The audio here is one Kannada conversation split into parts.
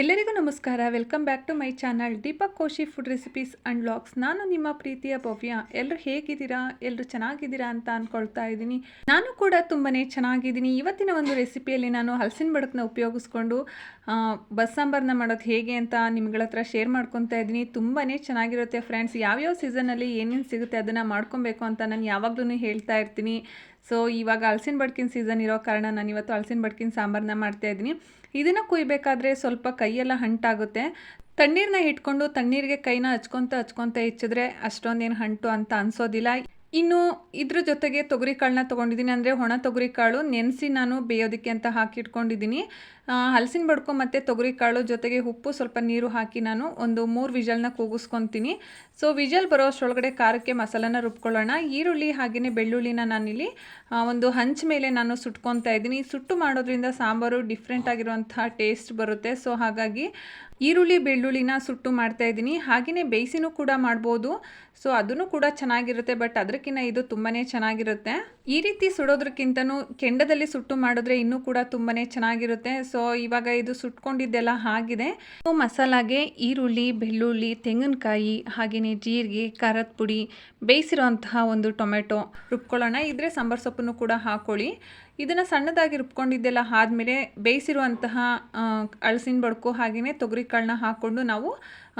ಎಲ್ಲರಿಗೂ ನಮಸ್ಕಾರ. Welcome back to my channel Deepak Koshi food recipes and vlogs ನಾನು ನಿಮ್ಮ ಪ್ರೀತಿಯ ಭವ್ಯ. ಎಲ್ಲರೂ ಹೇಗಿದ್ದೀರಾ? ಎಲ್ಲರೂ ಚೆನ್ನಾಗಿದ್ದೀರಾ ಅಂತ ಅಂದ್ಕೊಳ್ತಾ ಇದ್ದೀನಿ. ನಾನು ಕೂಡ ತುಂಬಾ ಚೆನ್ನಾಗಿದ್ದೀನಿ. ಇವತ್ತಿನ ಒಂದು ರೆಸಿಪಿಯಲ್ಲಿ ನಾನು ಹಲಸಿನ ಬಡಕನ್ನ ಉಪಯೋಗಿಸ್ಕೊಂಡು ಬಸ್ಸಾಂಬಾರನ್ನ ಬಸ್ ಸಾಂಬಾರನ್ನ ಮಾಡೋದು ಹೇಗೆ ಅಂತ ನಿಮ್ಗಳ ಹತ್ರ ಶೇರ್ ಮಾಡ್ಕೊತಾ ಇದ್ದೀನಿ. ತುಂಬಾ ಚೆನ್ನಾಗಿರುತ್ತೆ ಫ್ರೆಂಡ್ಸ್ ಯಾವ್ಯಾವ ಸೀಸನಲ್ಲಿ ಏನೇನು ಸಿಗುತ್ತೆ ಅದನ್ನು ಮಾಡ್ಕೊಬೇಕು ಅಂತ ನಾನು ಯಾವಾಗಲೂ ಹೇಳ್ತಾ ಇರ್ತೀನಿ. ಸೊ ಇವಾಗ ಹಲ್ಸಿನ ಬಡ್ಕಿನ ಸೀಸನ್ ಇರೋ ಕಾರಣ ನಾನು ಇವತ್ತು ಹಲ್ಸಿನ ಬಡ್ಕಿನ ಸಾಂಬಾರನ್ನ ಮಾಡ್ತಾ ಇದ್ದೀನಿ. ಇದನ್ನು ಕುಯ್ಬೇಕಾದ್ರೆ ಸ್ವಲ್ಪ ಕೈಯೆಲ್ಲ ಹಂಟಾಗುತ್ತೆ. ತಣ್ಣೀರನ್ನ ಇಟ್ಕೊಂಡು ತಣ್ಣೀರಿಗೆ ಕೈನ ಹಚ್ಕೊತ ಹಚ್ಕೊತ ಹೆಚ್ಚಿದ್ರೆ ಅಷ್ಟೊಂದೇನು ಹಂಟು ಅಂತ ಅನ್ಸೋದಿಲ್ಲ. ಇನ್ನು ಇದ್ರ ಜೊತೆಗೆ ತೊಗರಿ ಕಾಳನ್ನ ತೊಗೊಂಡಿದ್ದೀನಿ. ಅಂದರೆ ಒಣ ತೊಗರಿ ಕಾಳು ನೆನೆಸಿ ನಾನು ಬೇಯೋದಕ್ಕೆ ಅಂತ ಹಾಕಿಟ್ಕೊಂಡಿದ್ದೀನಿ. ಹಲಸಿನ ಬಡ್ಕೊ ಮತ್ತು ತೊಗರಿ ಕಾಳು ಜೊತೆಗೆ ಉಪ್ಪು ಸ್ವಲ್ಪ ನೀರು ಹಾಕಿ ನಾನು ಒಂದು ಮೂರು ವಿಜಲ್ನ ಕೂಗಿಸ್ಕೊತೀನಿ. ಸೊ ವಿಜಲ್ ಬರೋ ಅಷ್ಟರೊಳಗಡೆ ಖಾರಕ್ಕೆ ಮಸಾಲನ ರುಬ್ಕೊಳ್ಳೋಣ. ಈರುಳ್ಳಿ ಹಾಗೆಯೇ ಬೆಳ್ಳುಳ್ಳಿನ ನಾನಿಲ್ಲಿ ಒಂದು ಹಂಚ ಮೇಲೆ ನಾನು ಸುಟ್ಕೊತಾ ಇದ್ದೀನಿ. ಸುಟ್ಟು ಮಾಡೋದ್ರಿಂದ ಸಾಂಬಾರು ಡಿಫ್ರೆಂಟ್ ಆಗಿರುವಂತಹ ಟೇಸ್ಟ್ ಬರುತ್ತೆ. ಸೊ ಹಾಗಾಗಿ ಈರುಳ್ಳಿ, ಬೆಳ್ಳುಳ್ಳಿನ ಸುಟ್ಟು ಮಾಡ್ತಾ ಇದ್ದೀನಿ. ಹಾಗೆಯೇ ಬೇಯಿಸಿನೂ ಕೂಡ ಮಾಡ್ಬೋದು. ಸೊ ಅದನ್ನು ಕೂಡ ಚೆನ್ನಾಗಿರುತ್ತೆ ಬಟ್ ಅದಕ್ಕಿಂತ ಇದು ತುಂಬಾ ಚೆನ್ನಾಗಿರುತ್ತೆ. ಈ ರೀತಿ ಸುಡೋದ್ರಕ್ಕಿಂತನೂ ಕೆಂಡದಲ್ಲಿ ಸುಟ್ಟು ಮಾಡಿದ್ರೆ ಇನ್ನೂ ಕೂಡ ತುಂಬಾ ಚೆನ್ನಾಗಿರುತ್ತೆ. ಸೊ ಇವಾಗ ಇದು ಸುಟ್ಕೊಂಡಿದ್ದೆಲ್ಲ ಆಗಿದೆ. ಸೊ ಮಸಾಲಾಗೆ ಈರುಳ್ಳಿ, ಬೆಳ್ಳುಳ್ಳಿ, ತೆಂಗಿನಕಾಯಿ ಹಾಗೆಯೇ ಜೀರಿಗೆ, ಖಾರದ ಪುಡಿ, ಬೇಯಿಸಿರೋಂತಹ ಒಂದು ಟೊಮೆಟೊ ರುಬ್ಕೊಳ್ಳೋಣ. ಇದ್ರೆ ಸಾಂಬಾರು ಸೊಪ್ಪನ್ನು ಕೂಡ ಹಾಕೊಳ್ಳಿ. ಇದನ್ನು ಸಣ್ಣದಾಗಿ ರುಬ್ಕೊಂಡಿದ್ದೆಲ್ಲ ಆದಮೇಲೆ ಬೇಯಿಸಿರುವಂತಹ ಅಳಸಿನ ಬಡ್ಕು ಹಾಗೆಯೇ ತೊಗರಿ ಕಾಳನ್ನ ಹಾಕ್ಕೊಂಡು ನಾವು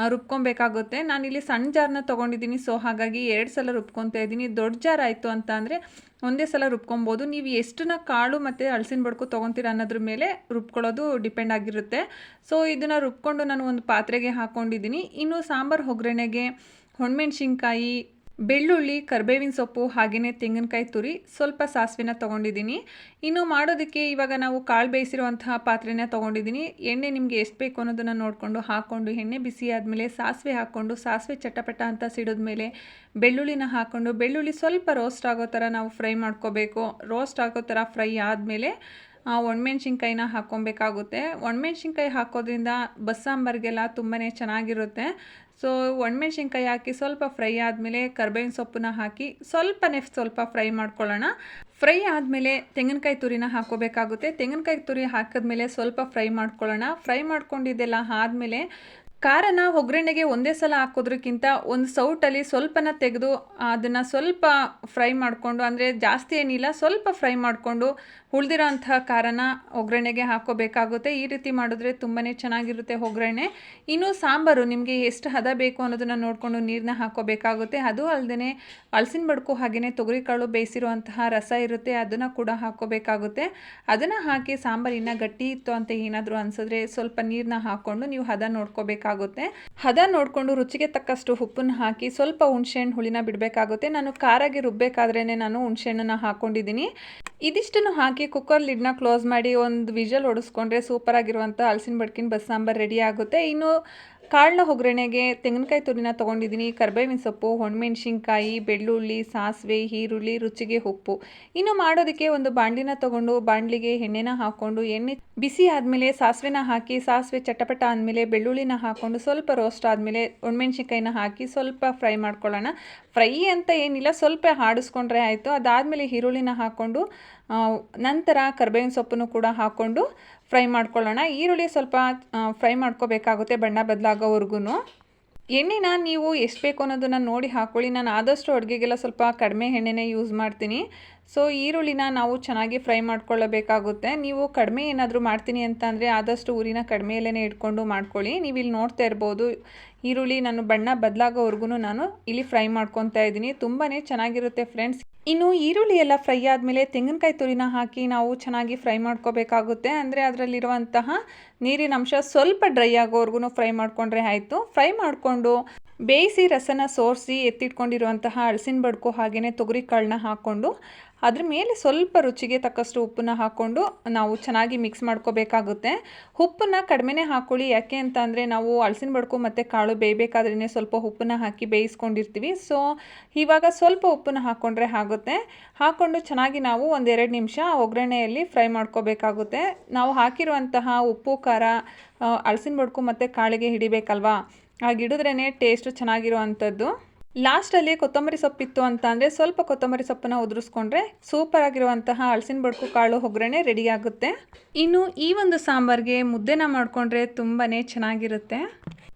ರುಬ್ಕೊಬೇಕಾಗುತ್ತೆ. ನಾನಿಲ್ಲಿ ಸಣ್ಣ ಜಾರನ್ನ ತೊಗೊಂಡಿದ್ದೀನಿ. ಸೊ, ಹಾಗಾಗಿ ಎರಡು ಸಲ ರುಬ್ಕೊತಾ ಇದ್ದೀನಿ. ದೊಡ್ಡ ಜಾರ್ ಆಯಿತು ಅಂತ ಅಂದರೆ ಒಂದೇ ಸಲ ರುಬ್ಕೊಬೋದು. ನೀವು ಎಷ್ಟನ್ನ ಕಾಳು ಮತ್ತು ಹಳಸಿನ ಬಡ್ಕು ತೊಗೊತೀರ ಅನ್ನೋದ್ರ ಮೇಲೆ ರುಬ್ಕೊಳ್ಳೋದು ಡಿಪೆಂಡ್ ಆಗಿರುತ್ತೆ. ಸೊ, ಇದನ್ನು ರುಬ್ಕೊಂಡು ನಾನು ಒಂದು ಪಾತ್ರೆಗೆ ಹಾಕ್ಕೊಂಡಿದ್ದೀನಿ ಇನ್ನು ಸಾಂಬಾರು, ಒಗ್ಗರಣೆಗೆ, ಒಣಮೆಣ್ಸಿನ್ಕಾಯಿ ಬೆಳ್ಳುಳ್ಳಿ, ಕರ್ಬೇವಿನ ಸೊಪ್ಪು ಹಾಗೆಯೇ ತೆಂಗಿನಕಾಯಿ ತುರಿ ಸ್ವಲ್ಪ ಸಾಸಿವೆನ ತೊಗೊಂಡಿದ್ದೀನಿ. ಇನ್ನು ಮಾಡೋದಕ್ಕೆ ಇವಾಗ ನಾವು ಕಾಳು ಬೇಯಿಸಿರುವಂತಹ ಪಾತ್ರೆನ ತೊಗೊಂಡಿದ್ದೀನಿ. ಎಣ್ಣೆ ನಿಮಗೆ ಎಷ್ಟು ಬೇಕು ಅನ್ನೋದನ್ನು ನೋಡಿಕೊಂಡು ಹಾಕ್ಕೊಂಡು ಎಣ್ಣೆ ಬಿಸಿ ಆದಮೇಲೆ ಸಾಸಿವೆ ಹಾಕ್ಕೊಂಡು, ಸಾಸಿವೆ ಚಟಪಟ ಅಂತ ಸಿಡಿದ್ಮೇಲೆ ಬೆಳ್ಳುಳ್ಳಿನ ಹಾಕ್ಕೊಂಡು, ಬೆಳ್ಳುಳ್ಳಿ ಸ್ವಲ್ಪ ರೋಸ್ಟ್ ಆಗೋ ಥರ ನಾವು ಫ್ರೈ ಮಾಡ್ಕೋಬೇಕು. ರೋಸ್ಟ್ ಆಗೋ ಥರ ಫ್ರೈ ಆದಮೇಲೆ ಒಣಮೆಣ್ಸಿನ್ಕಾಯಿನ ಹಾಕ್ಕೊಬೇಕಾಗುತ್ತೆ. ಒಣಮೆಣ್ಸಿನ್ಕಾಯಿ ಹಾಕೋದ್ರಿಂದ ಬಸ್ಸಾಂಬಾರಿಗೆಲ್ಲ ತುಂಬಾ ಚೆನ್ನಾಗಿರುತ್ತೆ. ಸೊ ಒಣಮೆಣ್ಸಿನ್ಕಾಯಿ ಹಾಕಿ ಸ್ವಲ್ಪ ಫ್ರೈ ಆದಮೇಲೆ ಕರ್ಬೇವಿನ ಸೊಪ್ಪನ್ನ ಹಾಕಿ ಸ್ವಲ್ಪನೇ ಸ್ವಲ್ಪ ಫ್ರೈ ಮಾಡ್ಕೊಳ್ಳೋಣ. ಫ್ರೈ ಆದಮೇಲೆ ತೆಂಗಿನಕಾಯಿ ತುರಿನ ಹಾಕೋಬೇಕಾಗುತ್ತೆ ತೆಂಗಿನಕಾಯಿ ತುರಿ ಹಾಕಿದ್ಮೇಲೆ ಸ್ವಲ್ಪ ಫ್ರೈ ಮಾಡ್ಕೊಳ್ಳೋಣ. ಫ್ರೈ ಮಾಡ್ಕೊಂಡಿದ್ದೆಲ್ಲ ಆದಮೇಲೆ ಖಾರನ ಒಗ್ಗರಣೆಗೆ ಒಂದೇ ಸಲ ಹಾಕೋದ್ರಕ್ಕಿಂತ ಒಂದು ಸೌಟಲ್ಲಿ ಸ್ವಲ್ಪನ ತೆಗೆದು ಅದನ್ನು ಸ್ವಲ್ಪ ಫ್ರೈ ಮಾಡಿಕೊಂಡು, ಅಂದರೆ ಜಾಸ್ತಿ ಏನಿಲ್ಲ, ಸ್ವಲ್ಪ ಫ್ರೈ ಮಾಡಿಕೊಂಡು ಉಳಿದಿರೋ ಅಂತಹ ಖಾರನ ಒಗ್ಗರಣೆಗೆ ಹಾಕೋಬೇಕಾಗುತ್ತೆ ಈ ರೀತಿ ಮಾಡಿದ್ರೆ ತುಂಬಾ ಚೆನ್ನಾಗಿರುತ್ತೆ ಒಗ್ಗರಣೆ. ಇನ್ನು ಸಾಂಬಾರು, ನಿಮಗೆ ಎಷ್ಟು ಹದ ಬೇಕು ಅನ್ನೋದನ್ನು ನೋಡಿಕೊಂಡು ನೀರನ್ನ ಹಾಕೋಬೇಕಾಗುತ್ತೆ ಅದು ಅಲ್ಲದೆ ಹಲಸಿನ ಬಡ್ಕು ಹಾಗೆಯೇ ತೊಗರಿಕಾಳು ಬೇಯಿಸಿರುವಂತಹ ರಸ ಇರುತ್ತೆ, ಅದನ್ನು ಕೂಡ ಹಾಕೋಬೇಕಾಗುತ್ತೆ ಅದನ್ನು ಹಾಕಿ ಸಾಂಬಾರು ಇನ್ನೂ ಗಟ್ಟಿ ಇತ್ತು ಅಂತ ಏನಾದರೂ ಅನಿಸಿದ್ರೆ ಸ್ವಲ್ಪ ನೀರನ್ನ ಹಾಕ್ಕೊಂಡು ನೀವು ಹದ ನೋಡ್ಕೋಬೇಕಾಗುತ್ತೆ. ಹದ ನೋಡಿಕೊಂಡು ರುಚಿಗೆ ತಕ್ಕಷ್ಟು ಉಪ್ಪನ್ನ ಹಾಕಿ ಸ್ವಲ್ಪ ಹುಣಸೆಹಣ್ಣು ಹುಳಿನ ಬಿಡಬೇಕಾಗುತ್ತೆ. ನಾನು ಖಾರಾಗಿ ರುಬ್ಬೇಕಾದ್ರೇ ನಾನು ಹುಣಸೆಹಣ್ಣನ್ನು ಹಾಕ್ಕೊಂಡಿದ್ದೀನಿ ಇದಿಷ್ಟನ್ನು ಹಾಕಿ ಕುಕ್ಕರ್ ಲಿಡ್ನ ಕ್ಲೋಸ್ ಮಾಡಿ ಒಂದು ವಿಜಲ್ ಹೊಡಿಸ್ಕೊಂಡ್ರೆ ಸೂಪರ್ ಆಗಿರುವಂಥ ಹಲಸಿನ ಬಡ್ಕಿನ ಬಸ್ ಸಾಂಬಾರು ರೆಡಿ ಆಗುತ್ತೆ. ಇನ್ನು ಕಾಳನ್ನ ಒಗ್ಗರಣೆಗೆ ತೆಂಗಿನಕಾಯಿ ತುರಿನ ತೊಗೊಂಡಿದ್ದೀನಿ. ಕರ್ಬೇವಿನ ಸೊಪ್ಪು ಒಣಮೆಣ್ಸಿನ್ಕಾಯಿ ಬೆಳ್ಳುಳ್ಳಿ, ಸಾಸಿವೆ, ಈರುಳ್ಳಿ, ರುಚಿಗೆ ಉಪ್ಪು. ಇನ್ನು ಮಾಡೋದಕ್ಕೆ ಒಂದು ಬಾಣಲಿನ ತೊಗೊಂಡು ಬಾಣಲಿಗೆ ಎಣ್ಣೆನ ಹಾಕ್ಕೊಂಡು ಎಣ್ಣೆ ಬಿಸಿ ಆದಮೇಲೆ ಸಾಸಿವೆನ ಹಾಕಿ, ಸಾಸಿವೆ ಚಟಪಟ ಆದಮೇಲೆ ಬೆಳ್ಳುಳ್ಳಿನ ಹಾಕ್ಕೊಂಡು ಸ್ವಲ್ಪ ರೋಸ್ಟ್ ಆದಮೇಲೆ ಒಣಮೆಣ್ಸಿನ್ಕಾಯಿನ ಹಾಕಿ ಸ್ವಲ್ಪ ಫ್ರೈ ಮಾಡ್ಕೊಳ್ಳೋಣ. ಫ್ರೈ ಅಂತ ಏನಿಲ್ಲ, ಸ್ವಲ್ಪ ಆಡಿಸ್ಕೊಂಡ್ರೆ ಆಯಿತು. ಅದಾದಮೇಲೆ ಈರುಳ್ಳಿನ ಹಾಕ್ಕೊಂಡು ನಂತರ ಕರ್ಬೇವಿನ ಸೊಪ್ಪನ್ನು ಕೂಡ ಹಾಕ್ಕೊಂಡು ಫ್ರೈ ಮಾಡ್ಕೊಳ್ಳೋಣ. ಈರುಳ್ಳಿ ಸ್ವಲ್ಪ ಫ್ರೈ ಮಾಡ್ಕೋಬೇಕಾಗುತ್ತೆ ಬಣ್ಣ ಬದಲಾಗೋವರೆಗೂ ಎಣ್ಣೆನ ನೀವು ಎಷ್ಟು ಬೇಕು ಅನ್ನೋದನ್ನು ನೋಡಿ ಹಾಕ್ಕೊಳ್ಳಿ ನಾನು ಆದಷ್ಟು ಅಡುಗೆಗೆಲ್ಲ ಸ್ವಲ್ಪ ಕಡಿಮೆ ಎಣ್ಣೆನೇ ಯೂಸ್ ಮಾಡ್ತೀನಿ. ಸೊ ಈರುಳ್ಳಿನ ನಾವು ಚೆನ್ನಾಗಿ ಫ್ರೈ ಮಾಡ್ಕೊಳ್ಳಬೇಕಾಗುತ್ತೆ. ನೀವು ಕಡಿಮೆ ಏನಾದರೂ ಮಾಡ್ತೀನಿ ಅಂತ ಅಂದರೆ ಆದಷ್ಟು ಊರಿನ ಕಡಿಮೆಯಲ್ಲೇ ಇಟ್ಕೊಂಡು ಮಾಡ್ಕೊಳ್ಳಿ. ನೀವು ಇಲ್ಲಿ ನೋಡ್ತಾ ಇರ್ಬೋದು, ಈರುಳ್ಳಿ ನಾನು ಬಣ್ಣ ಬದಲಾಗೋವರೆಗೂ ನಾನು ಇಲ್ಲಿ ಫ್ರೈ ಮಾಡ್ಕೊತಾ ಇದ್ದೀನಿ. ತುಂಬಾ ಚೆನ್ನಾಗಿರುತ್ತೆ ಫ್ರೆಂಡ್ಸ್. ಇನ್ನು ಈರುಳ್ಳಿ ಎಲ್ಲ ಫ್ರೈ ಆದಮೇಲೆ ತೆಂಗಿನಕಾಯಿ ತುರಿನ ಹಾಕಿ ನಾವು ಚೆನ್ನಾಗಿ ಫ್ರೈ ಮಾಡ್ಕೋಬೇಕಾಗುತ್ತೆ. ಅಂದರೆ ಅದರಲ್ಲಿರುವಂತಹ ನೀರಿನ ಅಂಶ ಸ್ವಲ್ಪ ಡ್ರೈ ಆಗೋವರೆಗೂ ಫ್ರೈ ಮಾಡಿಕೊಂಡ್ರೆ ಆಯಿತು. ಫ್ರೈ ಮಾಡಿಕೊಂಡು ಬೇಯಿಸಿ ರಸನ ಸೋರಿಸಿ ಎತ್ತಿಟ್ಕೊಂಡಿರುವಂತಹ ಹಳಸಿನ ಬಡ್ಕು ಹಾಗೆಯೇ ತೊಗರಿ ಕಾಳನ್ನ ಹಾಕ್ಕೊಂಡು ಅದ್ರ ಮೇಲೆ ಸ್ವಲ್ಪ ರುಚಿಗೆ ತಕ್ಕಷ್ಟು ಉಪ್ಪನ್ನ ಹಾಕ್ಕೊಂಡು ನಾವು ಚೆನ್ನಾಗಿ ಮಿಕ್ಸ್ ಮಾಡ್ಕೋಬೇಕಾಗುತ್ತೆ. ಉಪ್ಪನ್ನ ಕಡಿಮೆನೆ ಹಾಕ್ಕೊಳ್ಳಿ ಯಾಕೆ ಅಂತ ಅಂದರೆ ನಾವು ಹಲಸಿನ ಬಡ್ಕು ಮತ್ತು ಕಾಳು ಬೇಯಬೇಕಾದ್ರೇ ಸ್ವಲ್ಪ ಉಪ್ಪನ್ನ ಹಾಕಿ ಬೇಯಿಸ್ಕೊಂಡಿರ್ತೀವಿ. ಸೊ ಇವಾಗ ಸ್ವಲ್ಪ ಉಪ್ಪನ್ನ ಹಾಕ್ಕೊಂಡ್ರೆ ಆಗುತ್ತೆ. ಹಾಕ್ಕೊಂಡು ಚೆನ್ನಾಗಿ ನಾವು ಒಂದೆರಡು ನಿಮಿಷ ಒಗ್ಗರಣೆಯಲ್ಲಿ ಫ್ರೈ ಮಾಡ್ಕೋಬೇಕಾಗುತ್ತೆ. ನಾವು ಹಾಕಿರುವಂತಹ ಉಪ್ಪು, ಖಾರ ಹಲಸಿನ ಬಡ್ಕು ಮತ್ತು ಕಾಳಿಗೆ ಹಿಡಿಬೇಕಲ್ವಾ? ಹಾಗೆ ಹಿಡಿದ್ರೇ ಟೇಸ್ಟು ಚೆನ್ನಾಗಿರುವಂಥದ್ದು. ಲಾಸ್ಟಲ್ಲಿ ಕೊತ್ತಂಬರಿ ಸೊಪ್ಪಿತ್ತು ಅಂತ ಅಂದರೆ ಸ್ವಲ್ಪ ಕೊತ್ತಂಬರಿ ಸೊಪ್ಪನ್ನು ಉದುರಿಸ್ಕೊಂಡ್ರೆ ಸೂಪರ್ ಆಗಿರುವಂತಹ ಹಲಸಿನ ಬಡ್ಕು ಕಾಳು ಒಗ್ಗರಣೆ ರೆಡಿ ಆಗುತ್ತೆ. ಇನ್ನು ಈ ಒಂದು ಸಾಂಬಾರಿಗೆ ಮುದ್ದೆನ ಮಾಡಿಕೊಂಡ್ರೆ ತುಂಬಾ ಚೆನ್ನಾಗಿರುತ್ತೆ.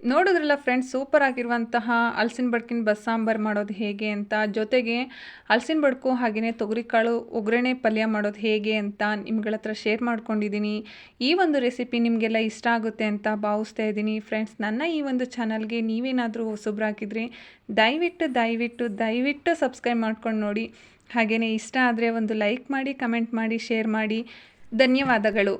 ನೋಡಿದ್ರಲ್ಲ ಫ್ರೆಂಡ್ಸ್ ಸೂಪರ್ ಆಗಿರುವಂತಹ ಹಲಸಿನ ಬಡ್ಕಿನ ಬಸ್ ಸಾಂಬಾರು ಮಾಡೋದು ಹೇಗೆ ಅಂತ, ಜೊತೆಗೆ ಹಲಸಿನ ಬಡ್ಕು ಹಾಗೆಯೇ ತೊಗರಿಕಾಳು ಒಗ್ಗರಣೆ ಪಲ್ಯ ಮಾಡೋದು ಹೇಗೆ ಅಂತ ನಿಮ್ಗಳ ಹತ್ರ ಶೇರ್ ಮಾಡ್ಕೊಂಡಿದ್ದೀನಿ ಈ ಒಂದು ರೆಸಿಪಿ ನಿಮಗೆಲ್ಲ ಇಷ್ಟ ಆಗುತ್ತೆ ಅಂತ ಭಾವಿಸ್ತಾ ಇದ್ದೀನಿ. ಫ್ರೆಂಡ್ಸ್ ನನ್ನ ಈ ಒಂದು ಚಾನಲ್ಗೆ ನೀವೇನಾದರೂ ಹೊಸಬ್ರಾಕಿದ್ರೆ ದಯವಿಟ್ಟು ದಯವಿಟ್ಟು ದಯವಿಟ್ಟು ಸಬ್ಸ್ಕ್ರೈಬ್ ಮಾಡ್ಕೊಂಡು ನೋಡಿ. ಹಾಗೆಯೇ ಇಷ್ಟ ಆದರೆ ಒಂದು ಲೈಕ್ ಮಾಡಿ ಕಮೆಂಟ್ ಮಾಡಿ ಶೇರ್ ಮಾಡಿ. ಧನ್ಯವಾದಗಳು.